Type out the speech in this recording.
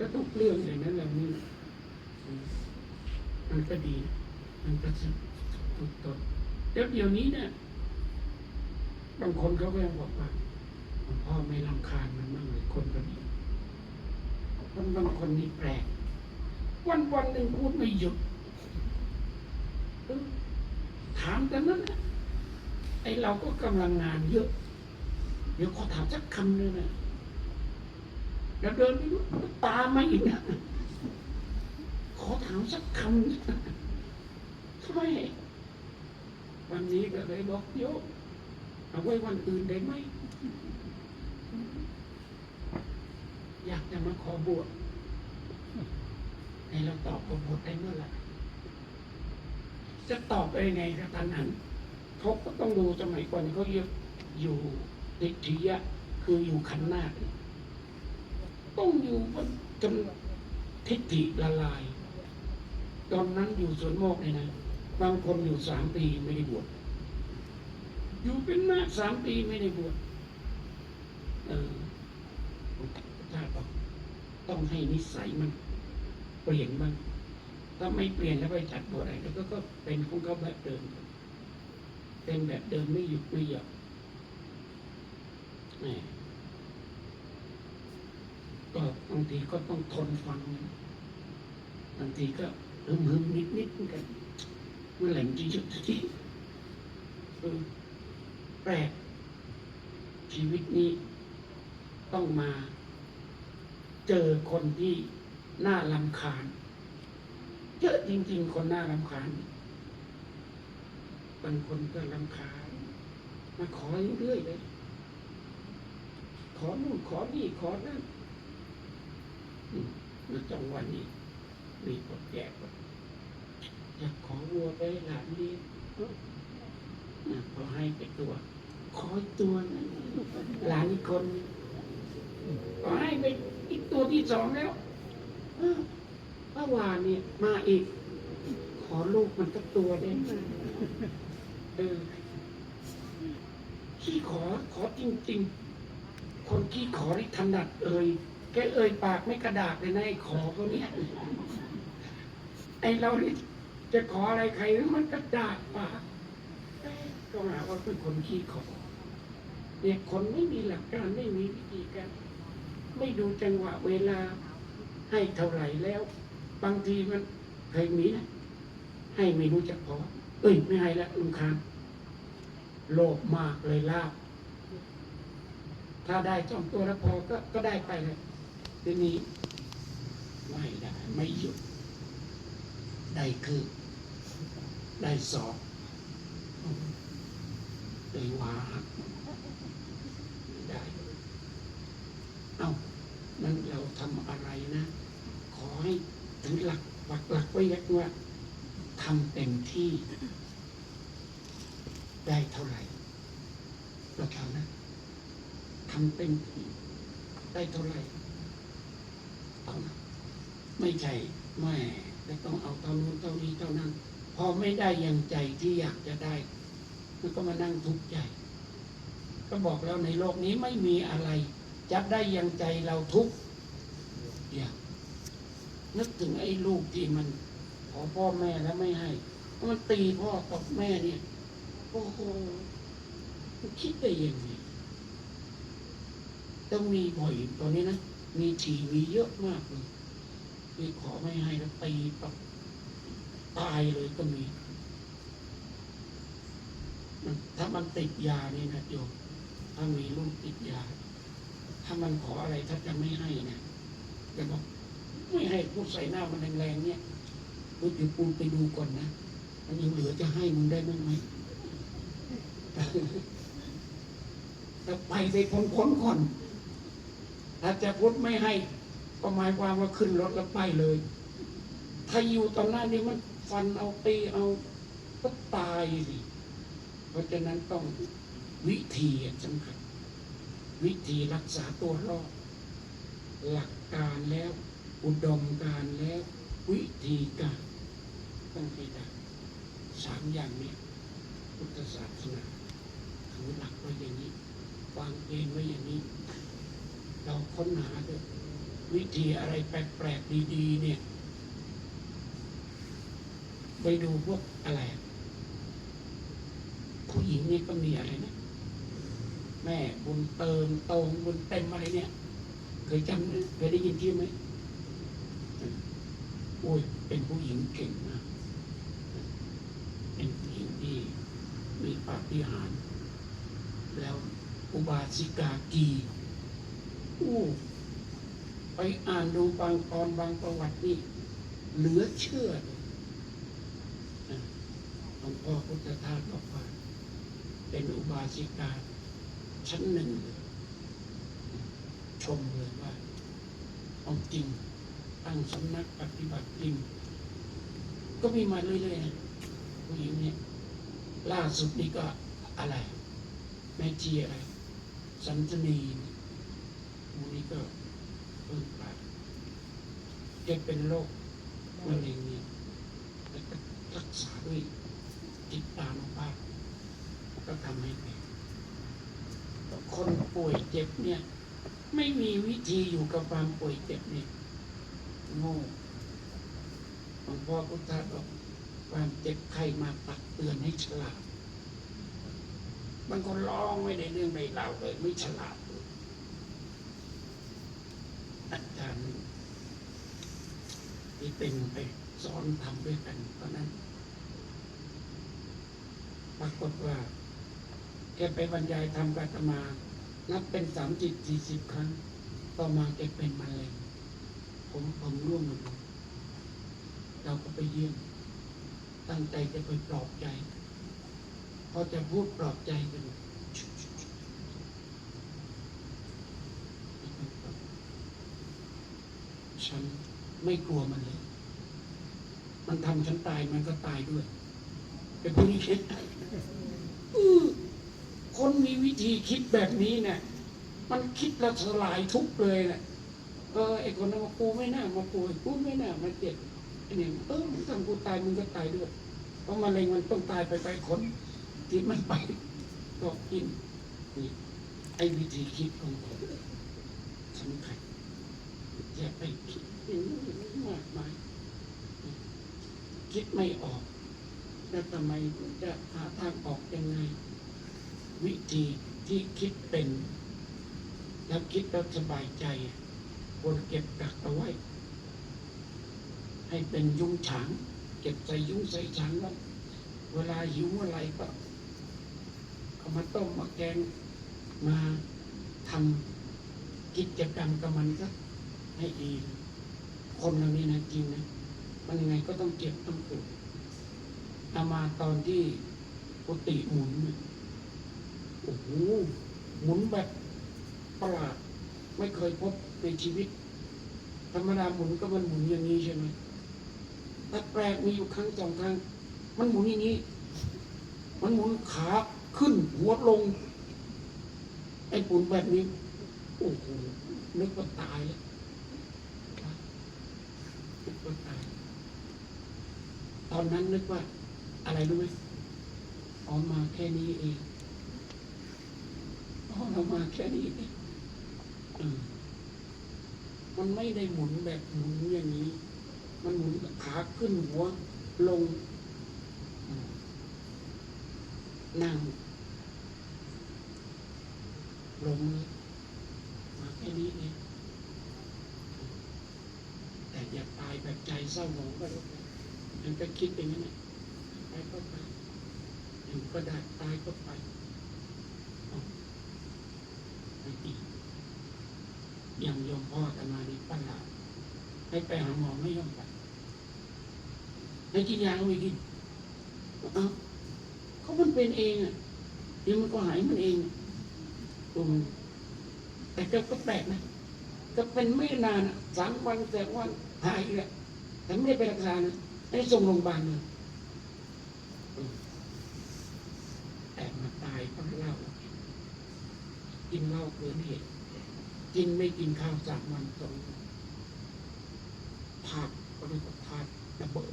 ก็ทุกเรื่องอย่างนั้นแหละนี่มันก็ดีมันก็สุดถูกต้นเดี๋ยวเดี๋ยวนี้เนี่ยบางคนเขาก็ยังบอกว่าพ่อไม่รำคาญมันบ้างเลยคนคนนี้คนบางคนนี่แปลก วันวันหนึ่งพูดไม่หยุดถามแต่นั้นไอเราก็กำลังงานเยอะ เดี๋ยวขอถามสักคำหนึงนะ แล้วเดินไปดูตามมาอีกนะขอถามสักคำทำไมวันนี้ก็เลยบอกโยมเอาไว้วันอื่นได้ไหม อยากจะมาขอบวชให้เราตอบกับวชได้เมื่อไหร่จะตอบไปยังไงกระตันหันเขาก็ต้องดูสมัยก่อนเขาเรียกอยู่ติทิยะคืออยู่ขันธ์นา ต้องอยู่จนทิฏฐิละลาย ตอนนั้นอยู่สวนโมกเลยนะบางคนอยู่สามปีไม่ได้บวชอยู่เป็นนาคสามปีไม่ได้บวชเออถ้าบอกต้องให้นิสัยมันเปลี่ยนบ้างถ้าไม่เปลี่ยนแล้วไปจัดบวชอะไรแล้วก็ก็เป็นของเขาแบบเดิม เป็นแบบเดิมไม่หยุดไม่หย่อน ก็บางทีก็ต้องทนฟังบางทีก็ฮึมฮึมนิดนิดๆกันเมื่อไหร่มันจะหยุดทีเออแปลกชีวิตนี้ต้องมาเจอคนที่น่าลำคาญเยอะจริง ๆ คนน่าลำคาญบางคนก็ลำคาญมาขอเรื่อยๆเลยขอนู่นขอนี่ขอนั่น มมาจังวันนี้ มีคนแก่คนอยากขอวัวไปให้หลานเลี้ยงนะพอให้ไปตัว ขอตัวหนึงหลานอีกคนขอให้ไปอีกตัวที่สองแล้วเมื่อวานเนี่ยมาอีก ขอลูกมันสักตัวได้ไหมเออขี้ขอขอจริง ๆ คนขี้ขอที่ถนัดเอ่ย แกเอ่ยปากไม่กระดากเลยนะไอ้ขอเขาเนี่ยไอเรานี่จะขออะไรใครมันกระดากปากเอ๊ะก็หาว่าเป็นคนขี้ขอเด็กคนไม่มีหลักการไม่มีวิธีการไม่ดูจังหวะเวลาให้เท่าไหร่แล้ว บางทีมันเคยมีนะให้ไม่รู้จักพอเอ้ยไม่ให้ละลุงคานโลภมากเลยลาบถ้าได้สองตัวแล้วพอก็ก็ได้ไปเลย ทีนี้ ไม่ได้ไม่หยุด ได้คือ ได้สอบได้วาได้ เอานั้นเราทำอะไรนะ ขอให้ถึงหลักหลักหลักไว้ยักว่าทำเต็มที่ ได้เท่าไหร่เราทำนะทำเต็มที่ ได้เท่าไหร่ เอานะไม่ใช่แม่จะต้องเอาเท่านู้นเท่านี้เท่านั้น พอไม่ได้อย่างใจที่อยากจะได้มันก็มานั่งทุกข์ใจ ก็บอกแล้วในโลกนี้ไม่มีอะไร จะได้อยังใจเราทุกข์อย่านึกถึงไอ้ลูกที่มัน ขอพ่อแม่แล้วไม่ให้มันตีพ่อตบแม่เนี่ยโอ้โหคิดได้ยังไงต้องมีบ่อยตอนนี้นะ มีฉี่มีเยอะมากเลยมีขอไม่ให้แล้วตีปับตายเลยก็มีมันถ้ามันติดยานี่นะโยมถ้ามีลูกติดยา ถ้ามันขออะไรถ้าจะไม่ให้นะจะบอกไม่ให้พูดใส่หน้ามันแรงๆเนี่ยพูดอยู่ปูไปดูก่อนนะมันยังเหลือจะให้มึงได้บ้งไหมแต่ไปไปพ้นๆก่อน ถ้าจะพูดไม่ให้ก็หมายความว่าขึ้นรถแล้วไปเลย ถ้าอยู่ตอนหน้านี้มันฟันเอาตีเอาก็ตายสิเพราะฉะนั้นต้องวิธีสำคัญวิธีรักษาตัวรอดหลักการแล้ว อุดมการแล้ว วิธีการต้องไปได้สามอย่างนี้พุทธศาสนาถือหลักไว้อย่างนี้วางเกณฑ์ไว้อย่างนี้ ค้นหาวิธีอะไรแปลกๆดีๆ เนี่ย ไปดูพวกอะไรผู้หญิงนี่ก็มีอะไรนะแม่บุญเติมโตงบุญเต็มอะไรเนี่ย เคยจำเคยได้ยินชื่อไหมโอ้ยเป็นผู้หญิงเก่งมากเป็นผู้หญิงที่มีปาฏิหาริย์แล้วอุบาสิกากี อู้ไปอ่านดูบางตอนบางประวัตินี่เหลือเชื่อหลวงพ่อพุทธทาสบอกว่า เป็นอุบาสิกาชั้นหนึ่งเลยชมเลยว่าเอาจริงตั้งสำนักปฏิบัติจริง ก็มีมาเรื่อยๆนะผู้หญิงเนี่ยล่าสุดนี่ก็อะไร แม่ชีอะไร สันสนี มูนี้ก็เพิ่งไปแกเป็นโรคมะเร็งนี่แล้วก็รักษาด้วยจิตตานุภาพก็ทำให้เป็นคนป่วยเจ็บเนี่ย ไม่มีวิธีอยู่กับความป่วยเจ็บเนี่ยโง่หลวงพ่อพุทธาบอกความเจ็บไข้มาตักเตือนให้ฉลาดบางคนร้องไม่ได้เรื่องใดเล่าวเลยไม่ฉลาด อาจารย์ที่เป็นไปสอนทำด้วยกันตอนนั้นปรากฏว่าแกไปบรรยายธรรมกัตมา นับเป็นสามจิตสี่สิบครั้ง ต่อมาแกเป็นมะเร็งผมผมร่วงลงเราก็ไปเยี่ยมตั้งใจจะไปปลอบใจพอจะพูดปลอบใจกัน ฉัน ไม่กลัวมันเลย มันทำฉันตายมันก็ตายด้วย เป็นผู้นี้คิดคนมีวิธีคิดแบบนี้เนี่ยมันคิดแล้วสลายทุกเลยแหละเออไอ้คนนั้นมากูไม่น่ามาป่วยกูไม่น่ามาเจ็บไอ้เนี่ยเออมึงทำกูตายมึงก็ตายด้วย เพราะมะเร็งมันต้องตายไปไปคนที่มันไปก็กินนี่ไอ้วิธีคิดของคนสำคัญ อย่าไปคิดอย่างนู้อย่างนี้มากมายคิดไม่ออก แล้วทำไมจะหาทางออกยังไง วิธีที่คิดเป็น แล้วคิดแล้วสบายใจควรเก็บกักเอาไว้ ให้เป็นยุ้งฉาง เก็บใส่ยุ้งใส่ฉางไว้เวลาหิวอะไรก็เอามาต้มมาแกงมาทำกิจกรรมกับมันก็ ให้ดีคนเรานี่นะจริงนะมันยังไงก็ต้องเจ็บต้องปวดอามาตอนที่กุฏิหมุนโอ้โหหมุนแบบประหลาดไม่เคยพบในชีวิต ธรรมดาหมุนก็มันหมุนอย่างนี้ใช่ไหมแต่แปลกมีอยู่ครั้งสองครั้งมันหมุนอย่างนี้ มันหมุนขาขึ้นหัวลง ไอ้หมุนแบบนี้โอ้โหนึกว่าตายแล้ว นึกว่าตายตอนนั้นนึกว่า อะไรรู้ไหมอ๋อมาแค่นี้เองอ๋อเรามาแค่นี้เองมันไม่ได้หมุนแบบหมุนอย่างนี้ มันหมุนขาขึ้นหัวลง นั่งลงเลยมาแค่นี้เอง อย่าตายแบบใจเศร้าหมองก็แล้มันก็คิดอย่างนั้นแหละไปก็ไปอยู่ก็ได้ตายก็ไปเอาไม่ดีอย่างโยมพ่อแต่มานี่ปัญหาให้ไปหาหมอไม่ยอมไปให้กินยาก็ไม่กินเอ้าเขามันเป็นเองอะเดี๋ยวมันก็หายมันเองอะตัวมันแต่ก็ก็แปลกนะก็เป็นไม่นานสามวันแต่วัน หายอีกแหละแต่ไม่ได้ไปรักษานะได้ส่งโรงพยาบาลเลยแต่มาตายเพราะเหล้ากินเหล้าเกินเหตุกินไม่กินข้าวสามวันตรงวันธาตุก็เรียกว่าธาตุระเบิด